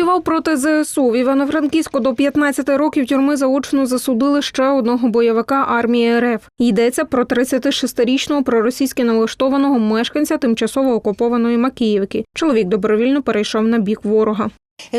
Воював проти ЗСУ. В Івано-Франківську до 15 років тюрми заочно засудили ще одного бойовика армії РФ. Йдеться про 36-річного проросійськи налаштованого мешканця тимчасово окупованої Макіївки. Чоловік добровільно перейшов на бік ворога.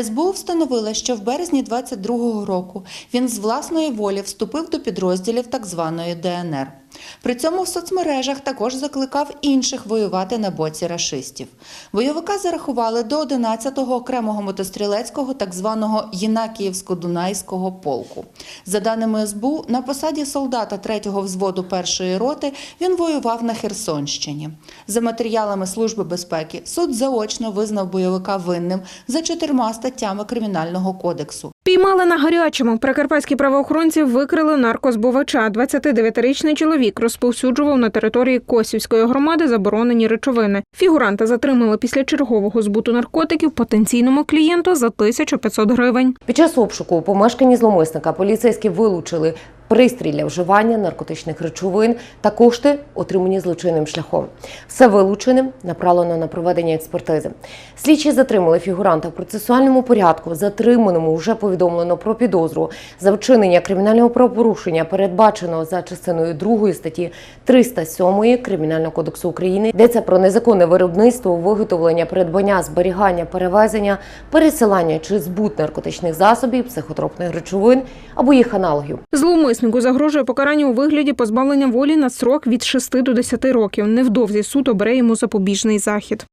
СБУ встановила, що в березні 22-го року він з власної волі вступив до підрозділів так званої ДНР. При цьому в соцмережах також закликав інших воювати на боці рашистів. Бойовика зарахували до 11-го окремого мотострілецького так званого Єнакіївсько-Дунайського полку. За даними СБУ, на посаді солдата 3-го взводу першої роти він воював на Херсонщині. За матеріалами Служби безпеки суд заочно визнав бойовика винним за чотирма статтями Кримінального кодексу. Піймали на гарячому. Прикарпатські правоохоронці викрили наркозбувача. 29-річний чоловік розповсюджував на території Косівської громади заборонені речовини. Фігуранта затримали після чергового збуту наркотиків потенційному клієнту за 1500 гривень. Під час обшуку у помешканні зломисника поліцейські вилучили пристрій для вживання наркотичних речовин та кошти, отримані злочинним шляхом. Все вилученим направлено на проведення експертизи. Слідчі затримали фігуранта в процесуальному порядку. Затриманому вже повідомлено про підозру за вчинення кримінального правопорушення, передбаченого за частиною 2 статті 307 Кримінального кодексу України. Йдеться про незаконне виробництво, виготовлення, придбання, зберігання, перевезення, пересилання чи збут наркотичних засобів, психотропних речовин або їх аналогів. Зловмиснику загрожує покарання у вигляді позбавлення волі на срок від 6 до 10 років. Невдовзі суд обере йому запобіжний захід.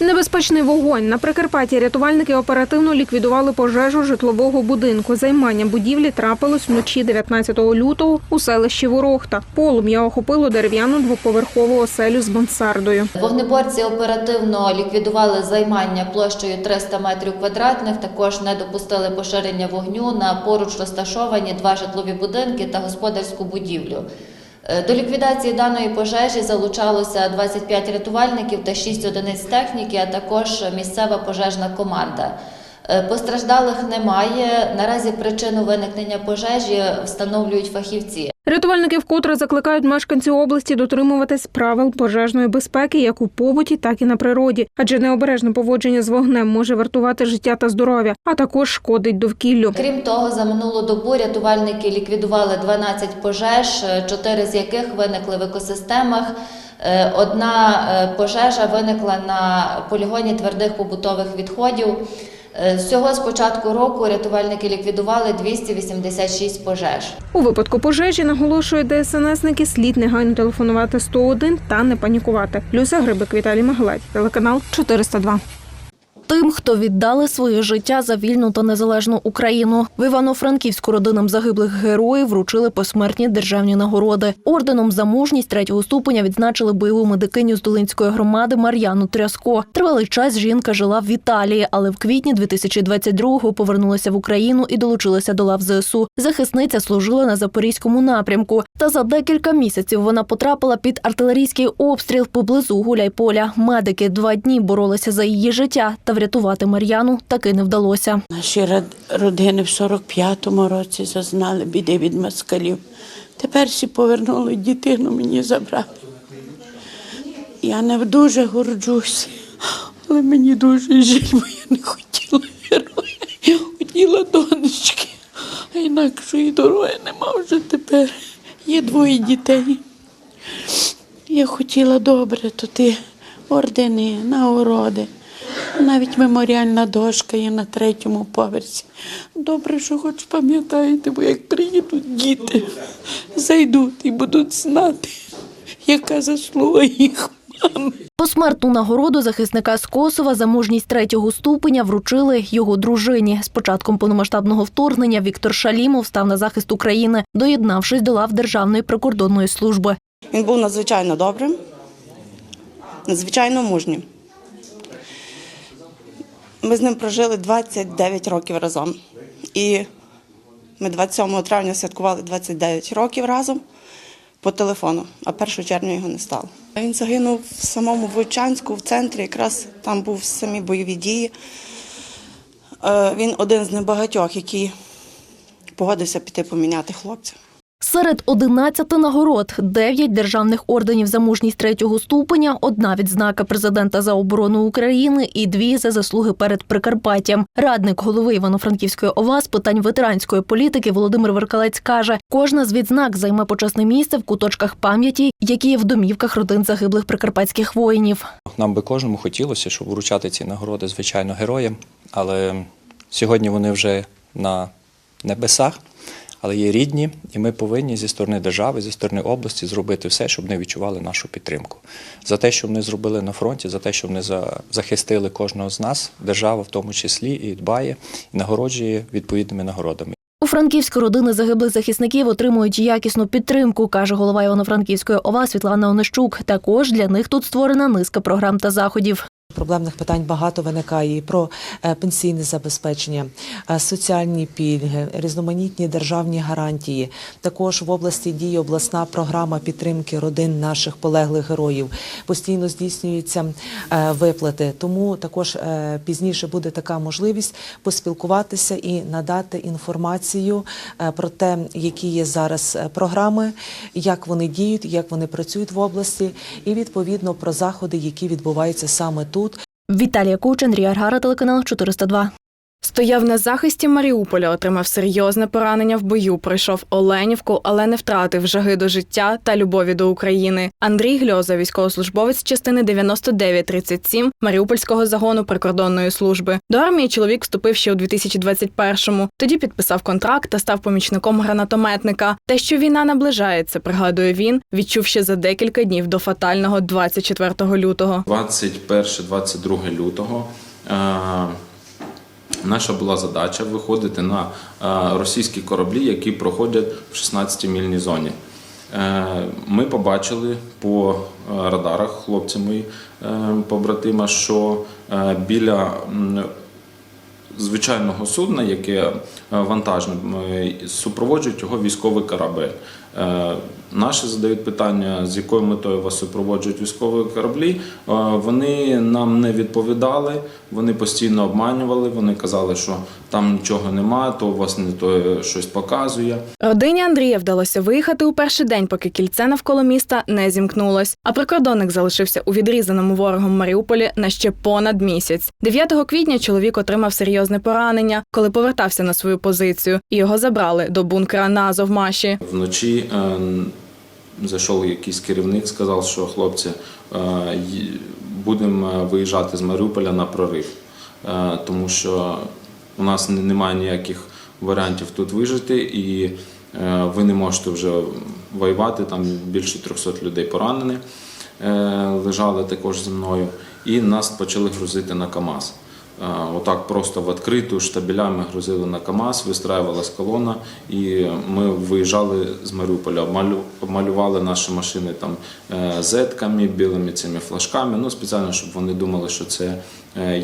Небезпечний вогонь на Прикарпатті рятувальники оперативно ліквідували пожежу житлового будинку. Займання будівлі трапилось вночі 19 лютого у селищі Ворохта. Полум'я охопило дерев'яну двоповерхову оселю з мансардою. Вогнеборці оперативно ліквідували займання площею 300 метрів квадратних. Також не допустили поширення вогню на поруч розташовані два житлові будинки та господарську будівлю. Е, До ліквідації даної пожежі залучалося 25 рятувальників та 6 одиниць техніки, а також місцева пожежна команда. Е, Постраждалих немає. Наразі причину виникнення пожежі встановлюють фахівці. Рятувальники вкотре закликають мешканців області дотримуватись правил пожежної безпеки як у побуті, так і на природі, адже необережне поводження з вогнем може вартувати життя та здоров'я, а також шкодить довкіллю. Крім того, за минулу добу рятувальники ліквідували 12 пожеж, 4 з яких виникли в екосистемах. Е, Одна е, пожежа виникла на полігоні твердих побутових відходів. Е, Всього з початку року рятувальники ліквідували 286 пожеж. У випадку пожежі наголошують ДСНСники, слід негайно телефонувати 101 та не панікувати. Люся Грибик, Віталій Магалець, телеканал 402. Тим, хто віддали своє життя за вільну та незалежну Україну, в Івано-Франківську родинам загиблих героїв вручили посмертні державні нагороди. Орденом за мужність третього ступеня відзначили бойову медикиню з Долинської громади Мар'яну Тряско. Тривалий час жінка жила в Італії, але в квітні 2022-го повернулася в Україну і долучилася до лав ЗСУ. Захисниця служила на запорізькому напрямку. Та за декілька місяців вона потрапила під артилерійський обстріл поблизу Гуляйполя. Медики два дні боролися за її життя, та врятувати Мар'яну таки не вдалося. Наші родини в 45-му році зазнали біди від москалів. Тепер всі повернули дитину мені забрали. Я не дуже горджуся, але мені дуже жаль, бо я не хотіла героя. Я хотіла донечки, а інакшої дороги нема вже тепер. Є двоє дітей. Я хотіла добре, то ти ордени, нагороди. Навіть меморіальна дошка є на третьому поверсі. Добре, що хоч пам'ятаєте, бо як приїдуть діти, зайдуть і будуть знати, яка заслуга їх мами. Посмертну нагороду захисника з Косова за мужність третього ступеня вручили його дружині. З початком повномасштабного вторгнення Віктор Шалімов став на захист України, доєднавшись до лав Державної прикордонної служби. Він був надзвичайно добрим, надзвичайно мужнім. Ми з ним прожили 29 років разом. І ми 27 травня святкували 29 років разом по телефону, а 1 червня його не стало. Він загинув в самому Войчанську, в центрі, якраз там був самі бойові дії. Е, Він один з небагатьох, який погодився піти поміняти хлопця. Серед 11 нагород 9 державних орденів за мужність третього ступеня, одна відзнака президента за оборону України і дві за заслуги перед Прикарпаттям. Радник голови Івано-Франківської ОВА з питань ветеранської політики Володимир Веркалець каже, кожна з відзнак займе почесне місце в куточках пам'яті, які є в домівках родин загиблих прикарпатських воїнів. Нам би кожному хотілося, щоб вручати ці нагороди, звичайно, героям, але сьогодні вони вже на небесах, але є рідні, і ми повинні зі сторони держави, зі сторони області зробити все, щоб вони відчували нашу підтримку. За те, що вони зробили на фронті, за те, що вони за- захистили кожного з нас, держава в тому числі і дбає, і нагороджує відповідними нагородами. У Франківську родини загиблих захисників отримують якісну підтримку, каже голова Івано-Франківської ОВА Світлана Онищук. Також для них тут створена низка програм та заходів. Проблемних питань багато виникає і про е, пенсійне забезпечення, е, соціальні пільги, різноманітні державні гарантії. Також в області діє обласна програма підтримки родин наших полеглих героїв. Постійно здійснюються е, виплати. Тому також пізніше буде така можливість поспілкуватися і надати інформацію про те, які є зараз програми, як вони діють, як вони працюють в області, і відповідно про заходи, які відбуваються саме тут. Віталія Кучен, ріаргара, Аргара, телеканал 402. Стояв на захисті Маріуполя, отримав серйозне поранення в бою, пройшов Оленівку, але не втратив жаги до життя та любові до України. Андрій Гльоза, військовослужбовець частини 9937 Маріупольського загону прикордонної служби. До армії чоловік вступив ще у 2021-му. Тоді підписав контракт та став помічником гранатометника. Те, що війна наближається, пригадує він, відчув ще за декілька днів до фатального 24 лютого. 21-22 лютого е, наша була задача виходити на е, російські кораблі, які проходять в 16-мільній зоні. Е, Ми побачили по е, радарах хлопці мої побратима, що біля звичайного судна, яке вантажне, супроводжують його військовий корабель. Е, Наші задають питання, з якою метою вас супроводжують військові кораблі. Е, Вони нам не відповідали, вони постійно обманювали. Вони казали, що там нічого немає, то у вас не то щось показує. Родині Андрія вдалося виїхати у перший день, поки кільце навколо міста не зімкнулось. А прикордонник залишився у відрізаному ворогом Маріуполі на ще понад місяць. 9 квітня чоловік отримав серйозне поранення, коли повертався на свою позицію, і його забрали до бункера на Азовмаші. Вночі е, зайшов якийсь керівник, сказав, що хлопці, е, будемо виїжджати з Маріуполя на прорив, е, тому що у нас немає ніяких варіантів тут вижити, і е, ви не можете вже воювати. Там більше 300 людей поранені е, лежали також зі мною, і нас почали грузити на КАМАЗ. Отак просто в відкриту штабелями грузили на КАМАЗ, вистраювалась колона, і ми виїжджали з Маріуполя, обмалю- обмалювали наші машини там е, зетками, білими цими флажками, ну спеціально, щоб вони думали, що це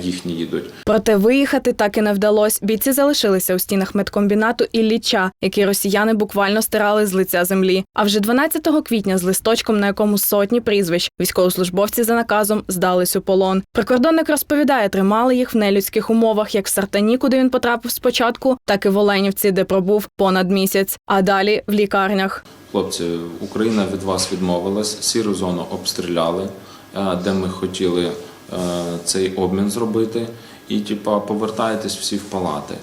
їхні їдуть. Проте виїхати так і не вдалось. Бійці залишилися у стінах медкомбінату Ілліча, який росіяни буквально стирали з лиця землі. А вже 12 квітня з листочком, на якому сотні прізвищ, військовослужбовці за наказом здались у полон. Прикордонник розповідає, тримали їх в нелюдських умовах, як в Сартані, куди він потрапив спочатку, так і в Оленівці, де пробув понад місяць, а далі в лікарнях. Хлопці, Україна від вас відмовилась, сіру зону обстріляли, е, де ми хотіли е, цей обмін зробити, і типа повертайтесь всі в палати.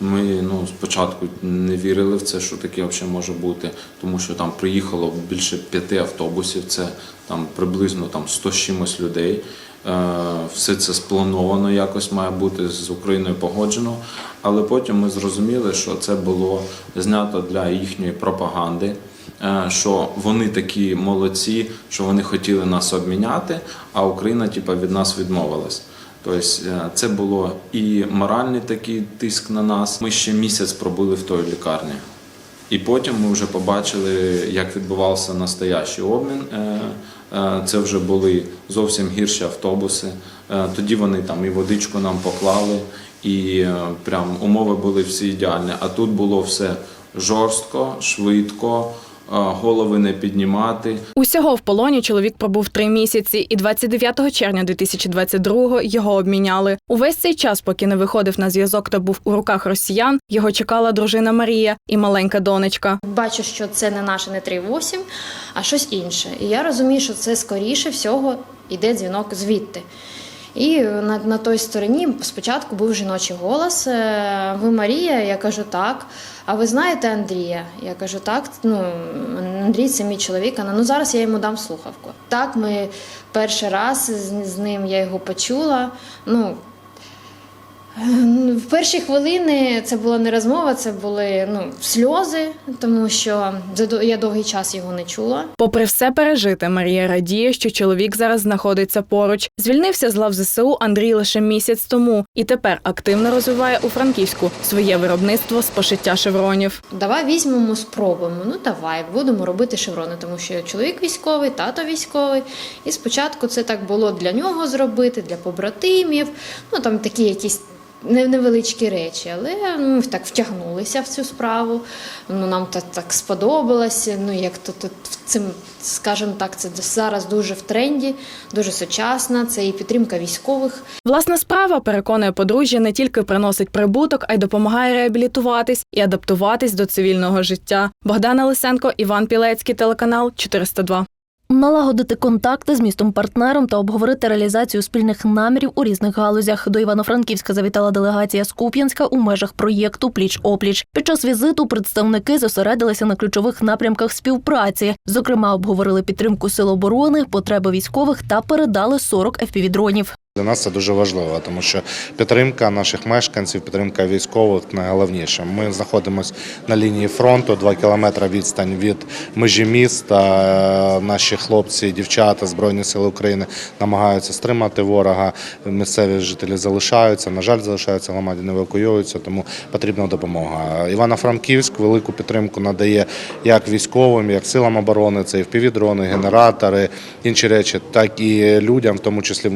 Ми ну, спочатку не вірили в це, що таке взагалі може бути, тому що там приїхало більше п'яти автобусів, це там приблизно там 100 чимось людей. Е, Все це сплановано якось має бути з Україною погоджено. Але потім ми зрозуміли, що це було знято для їхньої пропаганди, е, що вони такі молодці, що вони хотіли нас обміняти, а Україна типа, від нас відмовилась. Тобто е, це було і моральний такий тиск на нас. Ми ще місяць пробули в той лікарні. І потім ми вже побачили, як відбувався настоящий обмін. Е, е, Це вже були зовсім гірші автобуси. Е, Тоді вони там і водичку нам поклали, і е, прям умови були всі ідеальні. А тут було все жорстко, швидко, голови не піднімати. Усього в полоні чоловік пробув три місяці, і 29 червня 2022-го його обміняли. Увесь цей час, поки не виходив на зв'язок та був у руках росіян, його чекала дружина Марія і маленька донечка. Бачу, що це не наше не 3,8, а щось інше. І я розумію, що це скоріше всього йде дзвінок звідти. І на, на той стороні спочатку був жіночий голос. е, Ви Марія? Я кажу так. А ви знаєте Андрія? Я кажу, так. Ну Андрій це мій чоловік. Вона, Ну зараз я йому дам слухавку. Так, ми перший раз з, ним я його почула. Ну в перші хвилини це була не розмова, це були ну, сльози, тому що я довгий час його не чула. Попри все пережите, Марія радіє, що чоловік зараз знаходиться поруч. Звільнився з лав ЗСУ Андрій лише місяць тому і тепер активно розвиває у Франківську своє виробництво з пошиття шевронів. Давай візьмемо, спробуємо. Ну давай, будемо робити шеврони, тому що чоловік військовий, тато військовий. І спочатку це так було для нього зробити, для побратимів. Ну там такі якісь. Не- Невеличкі речі, але ми так втягнулися в цю справу. Ну нам так, так сподобалося. Ну як то тут цим, скажімо так, це зараз дуже в тренді, дуже сучасно. Це і підтримка військових. Власна справа переконує подружжя не тільки приносить прибуток, а й допомагає реабілітуватись і адаптуватись до цивільного життя. Богдана Лисенко, Іван Пілецький, телеканал 402. Налагодити контакти з містом партнером та обговорити реалізацію спільних намірів у різних галузях. До Івано-Франківська завітала делегація з Куп'янська у межах проєкту Пліч опліч. Під час візиту представники зосередилися на ключових напрямках співпраці. Зокрема, обговорили підтримку сил оборони, потреби військових та передали 40 FPV-дронів. Для нас це дуже важливо, тому що підтримка наших мешканців, підтримка військових найголовніше. Ми знаходимося на лінії фронту, 2 кілометри відстань від межі міста. Наші хлопці, дівчата, збройні сили України намагаються стримати ворога. Місцеві жителі залишаються. На жаль, залишаються громаді, не евакуюються, тому потрібна допомога. Івано-Франківськ велику підтримку надає як військовим, як силам оборони. Це і впівдрони, генератори, інші речі, так і людям, в тому числі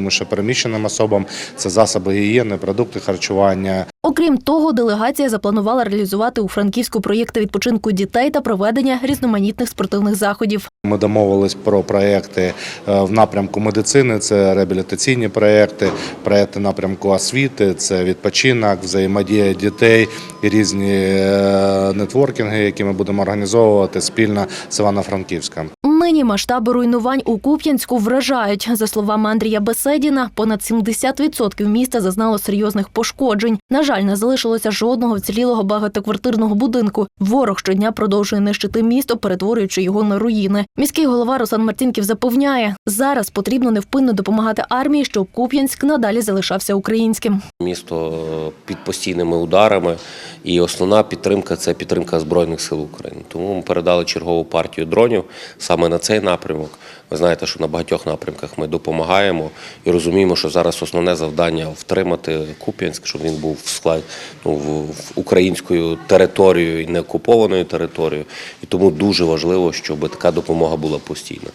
внутрішньопереміщеним особам. Це засоби гігієни, продукти харчування. Окрім того, делегація запланувала реалізувати у Франківську проєкти відпочинку дітей та проведення різноманітних спортивних заходів. Ми домовились про проекти е, в напрямку медицини, це реабілітаційні проекти, проекти напрямку освіти, це відпочинок, взаємодія дітей і різні е, нетворкінги, які ми будемо організовувати спільно з Івано-Франківськом. Нині масштаби руйнувань у Куп'янську вражають. За словами Андрія Беседіна, понад 70% міста зазнало серйозних пошкоджень. На жаль, не залишилося жодного вцілілого багатоквартирного будинку. Ворог щодня продовжує нищити місто, перетворюючи його на руїни. Міський голова Руслан Мартінків запевняє, зараз потрібно невпинно допомагати армії, щоб Куп'янськ надалі залишався українським. Місто під постійними ударами, і основна підтримка це підтримка Збройних сил України. Тому ми передали чергову партію дронів саме на цей напрямок. Ви знаєте, що на багатьох напрямках ми допомагаємо і розуміємо, що зараз основне завдання втримати Куп'янськ, щоб він був в склад ну, в українською територією і не окупованою територією. І тому дуже важливо, щоб така допомога була постійна.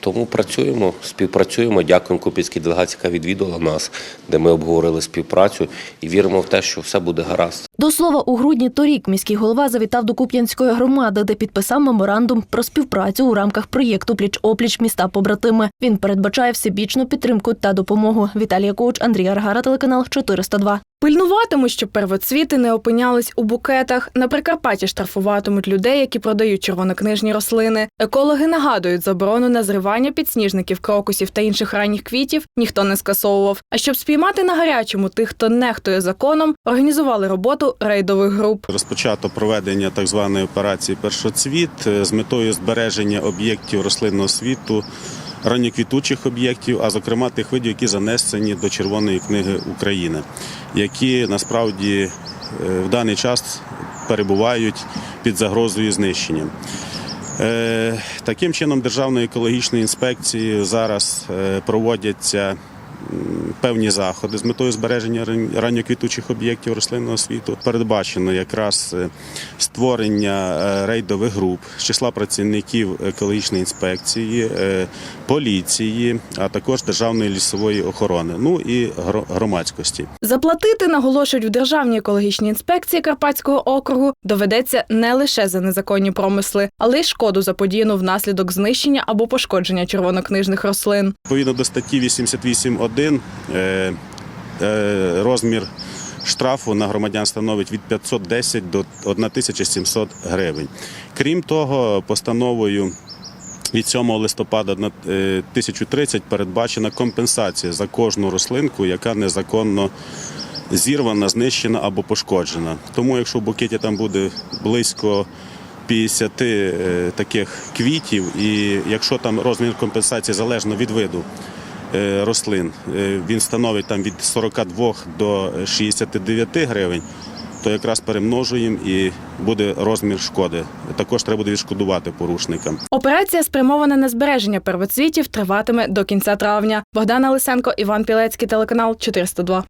Тому працюємо, співпрацюємо. Дякуємо Куп'янській делегації, яка відвідала нас, де ми обговорили співпрацю і віримо в те, що все буде гаразд. До слова, у грудні торік міський голова завітав до Куп'янської громади, де підписав меморандум про співпрацю у рамках проєкту Пліч опліч міста побратими. Він передбачає всебічну підтримку та допомогу. Віталія Коуч, Андрій Аргара, телеканал 402. Пильнуватимуть, щоб первоцвіти не опинялись у букетах. На Прикарпатті штрафуватимуть людей, які продають червонокнижні рослини. Екологи нагадують, заборону на зривання підсніжників, крокусів та інших ранніх квітів ніхто не скасовував. А щоб спіймати на гарячому тих, хто нехтує законом, організували роботу рейдових груп. Розпочато проведення так званої операції Першоцвіт з метою збереження об'єктів рослинного світу, ранньоквітучих об'єктів, а зокрема тих видів, які занесені до Червоної книги України, які насправді е, в даний час перебувають під загрозою знищення. Е, Таким чином, Державної екологічної інспекції зараз е, проводяться певні заходи з метою збереження ран- ранньоквітучих об'єктів рослинного світу. Передбачено якраз е, створення е, рейдових груп з числа працівників екологічної інспекції, е, поліції, а також державної лісової охорони, ну і гро- громадськості. Заплатити, наголошують в Державній екологічній інспекції Карпатського округу, доведеться не лише за незаконні промисли, але й шкоду заподіяну внаслідок знищення або пошкодження червонокнижних рослин. Відповідно до статті 88.1 е, е, розмір штрафу на громадян становить від 510 до 1700 гривень. Крім того, постановою від 7 листопада е, 1030 передбачена компенсація за кожну рослинку, яка незаконно зірвана, знищена або пошкоджена. Тому, якщо в букеті там буде близько 50 е, таких квітів, і якщо там розмір компенсації залежно від виду е, рослин, е, він становить там від 42 до 69 гривень, то якраз перемножуємо і буде розмір шкоди. Також треба буде відшкодувати порушникам. Операція спрямована на збереження первоцвітів триватиме до кінця травня. Богдана Лисенко, Іван Пілецький, телеканал 402.